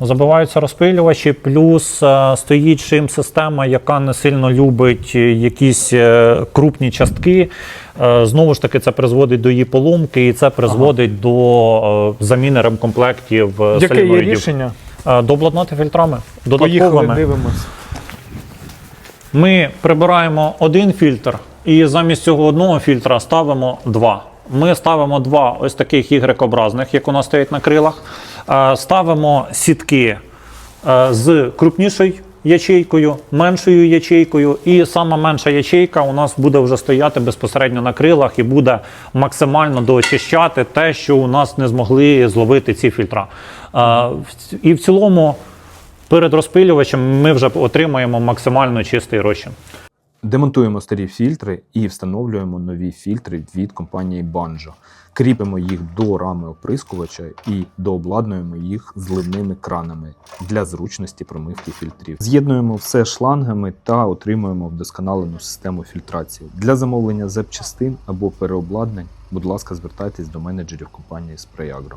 Забиваються розпилювачі, плюс е, стоїть шим система, яка не сильно любить е, якісь е, крупні частки. Знову ж таки, це призводить до її поломки, і це призводить до е, заміни ремкомплектів Яке є рішення? Дообладнати фільтрами Поїхали, додатковими. дивимось. Ми прибираємо один фільтр і замість цього одного фільтра ставимо два. Ми ставимо два ось таких Y-образних, як у нас стоять на крилах. Е, Ставимо сітки е, з крупнішою ячейкою, меншою ячейкою, і сама менша ячейка у нас буде вже стояти безпосередньо на крилах і буде максимально доочищати те, що у нас не змогли зловити ці фільтра. Е, І в цілому перед розпилювачем ми вже отримаємо максимально чистий розчин. Демонтуємо старі фільтри і встановлюємо нові фільтри від компанії Banjo. Кріпимо їх до рами оприскувача і дообладнуємо їх зливними кранами для зручності промивки фільтрів. З'єднуємо все шлангами та отримуємо вдосконалену систему фільтрації. Для замовлення запчастин або переобладнань, будь ласка, звертайтесь до менеджерів компанії SprayAgro.